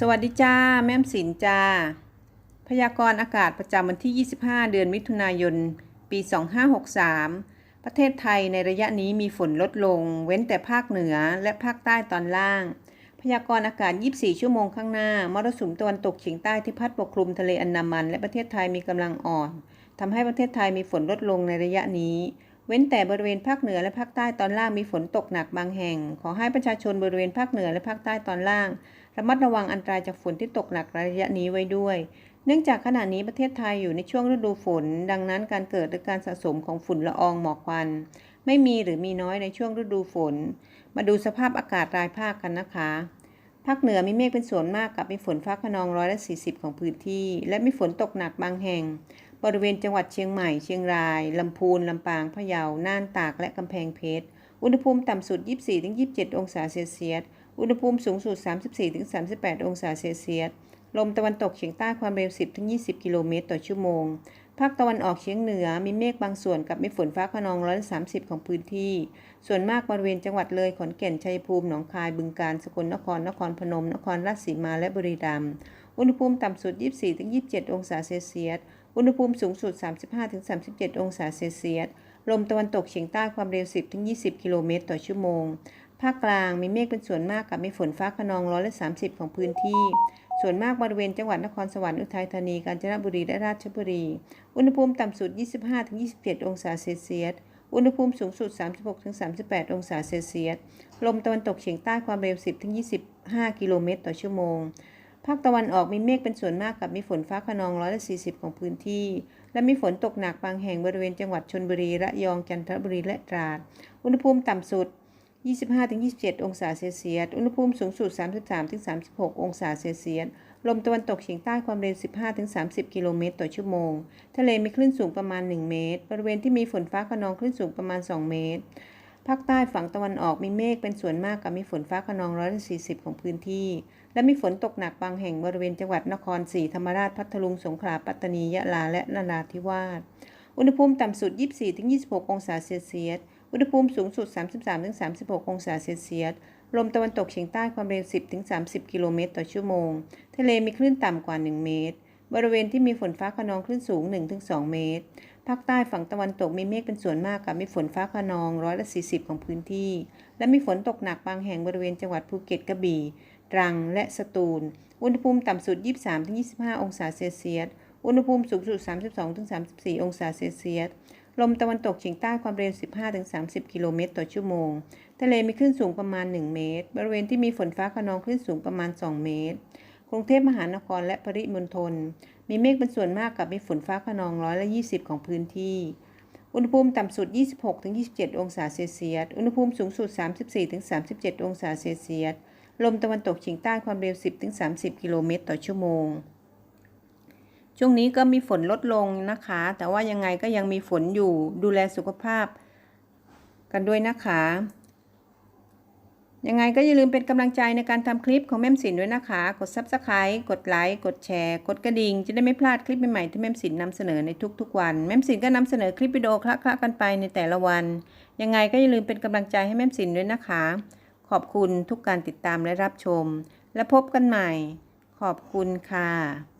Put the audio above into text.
สวัสดีจ้า แม่มสินจ้า พยากรณ์อากาศประจำวันที่ 25 เดือนมิถุนายน ปี 2563 ประเทศไทยในระยะนี้มีฝนลดลง เว้นแต่ภาคเหนือและภาคใต้ตอนล่าง พยากรณ์อากาศ 24 ชั่วโมงข้างหน้ามรสุมตะวันตกเฉียงใต้ที่พัดปกคลุมทะเลอันดามัน และประเทศไทยมีกำลังอ่อนทำให้ประเทศไทยมีฝนลดลงในระยะนี้ เว้นแต่บริเวณภาคเหนือและภาคใต้ตอนล่างมีฝนตกหนักบางแห่ง ขอให้ประชาชนบริเวณภาคเหนือและภาคใต้ตอนล่าง ระมัดระวังอันตรายจากฝนที่ตกหนักระยะนี้ไว้ด้วย เนื่องจากขณะนี้ประเทศไทยอยู่ในช่วงฤดูฝน ดังนั้นการเกิดหรือการสะสมของฝุ่นละอองหมอกควัน ไม่มีหรือมีน้อยในช่วงฤดูฝน มาดูสภาพอากาศรายภาคกันนะคะภาคเหนือมีเมฆเป็นส่วนมากกับมีฝนฟ้าขนองร้อยละ40 ของพื้นที่ และมีฝนตกหนักบางแห่ง บริเวณจังหวัดเชียงใหม่ เชียงราย ลำพูน ลำปาง พะเยา น่าน ตาก และกำแพงเพชร อุณหภูมิต่ำสุด 24-27 องศาเซลเซียส อุณหภูมิสูงสุด 34-38 องศาเซลเซียส ลมตะวันตกเฉียงใต้ความเร็ว 10-20 กิโลเมตรต่อชั่วโมง ภาคตะวันออกเฉียงเหนือมีเมฆบางส่วนกับมีฝนฟ้าขนองร้อยละ30 ของพื้นที่ ส่วนมากบริเวณจังหวัดเลย ขอนแก่น ชัยภูมิ หนองคาย บึงกาฬ สกลนคร นครพนม นครราชสีมา และบุรีรัมย์ อุณหภูมิต่ำสุด 24-27 องศาเซลเซียส อุณหภูมิสูงสุด 35-37 องศาเซลเซียส ลมตะวันตกเฉียงใต้ความเร็ว 10-20 กิโลเมตรต่อชั่วโมง ภาคกลางมีเมฆเป็นส่วนมากกับมีฝนฟ้าขนองร้อยละ30 ของพื้นที่ ส่วนมากบริเวณจังหวัดนครสวรรค์อุทัยธานี กาญจนบุรี และราชบุรี อุณหภูมิต่ำสุด 25-27 องศาเซลเซียสอุณหภูมิสูงสุด 36-38 องศาเซลเซียส ลมตะวันตกเฉียงใต้ความเร็ว 10-25 กิโลเมตรต่อชั่วโมง ภาคตะวันออกมีเมฆเป็นส่วนมากกับมีฝนฟ้าขนองร้อยละ40 ของพื้นที่ และมีฝนตกหนักบางแห่งบริเวณจังหวัดชนบุรีระยองจันทบุรีและตราด อุณหภูมิต่ำสุด 25-27 องศาเซลเซียส อุณหภูมิสูงสุด 33-36 องศาเซลเซียส ลมตะวันตกเฉียงใต้ความเร็ว 15-30 กิโลเมตรต่อชั่วโมง ทะเลมีคลื่นสูงประมาณ 1 เมตร บริเวณที่มีฝนฟ้าขนองคลื่นสูงประมาณ 2 เมตร ภาคใต้ฝั่งตะวันออกมีเมฆเป็นส่วนมากกับมีฝนฟ้าขนองร้อยละ40ของพื้นที่ และมีฝนตกหนักบางแห่งบริเวณจังหวัดนครศรีธรรมราชพัทลุงสงขลาปัตตานียะลาและนราธิวาสอุณหภูมิต่ำสุด 24-26 องศาเซลเซียสอุณหภูมิสูงสุด 33-36 องศาเซลเซียสลมตะวันตกเฉียงใต้ความเร็ว 10-30 กิโลเมตรต่อชั่วโมง ทะเลมีคลื่นต่ำกว่า 1 เมตร บริเวณที่มีฝนฟ้าขนองคลื่นสูง 1-2 เมตร ภาคใต้ฝั่งตะวันตกมีเมฆเป็นส่วนมากกับมีฝนฟ้าขนองร้อยละ40 ของพื้นที่ และมีฝนตกหนักบางแห่งบริเวณจังหวัดภูเก็ตกระบี่ ตรังและสตูล อุณหภูมิต่ำสุด 23-25 องศาเซลเซียส อุณหภูมิสูงสุด 32-34 องศาเซลเซียส ลมตะวันตกเฉียงใต้ความเร็ว 15-30 กิโลเมตรต่อชั่วโมง ทะเลมีคลื่นสูงประมาณ 1 เมตร บริเวณที่มีฝนฟ้าขนองคลื่นสูงประมาณ 2 เมตร กรุงเทพมหานครและปริมณฑล มีเมฆเป็นส่วนมากกับมีฝนฟ้าขนองร้อยละ 20 ของพื้นที่ อุณหภูมิต่ำสุด 26-27 องศาเซลเซียส อุณหภูมิสูงสุด 34-37 องศาเซลเซียส ลมตะวันตกเฉียงใต้ความเร็ว 10-30 กิโลเมตรต่อชั่วโมง ช่วงนี้ก็มีฝนลดลงนะคะ แต่ว่ายังไงก็ยังมีฝนอยู่ ดูแลสุขภาพ กันด้วยนะคะ ยังไงก็อย่าลืมเป็นกำลังใจในการทำคลิปของแม่มสินด้วยนะคะ กด Subscribe กดไลค์ กดแชร์ กดกระดิ่ง จะได้ไม่พลาดคลิปใหม่ๆที่แม่มสินนำเสนอในทุกๆวัน แม่มสินก็นำเสนอคลิปวิดีโอคละๆกันไปในแต่ละวัน ยังไงก็อย่าลืมเป็นกำลังใจให้แม่มสินด้วยนะคะ ขอบคุณทุกการติดตามและรับชม และพบกันใหม่ ขอบคุณค่ะ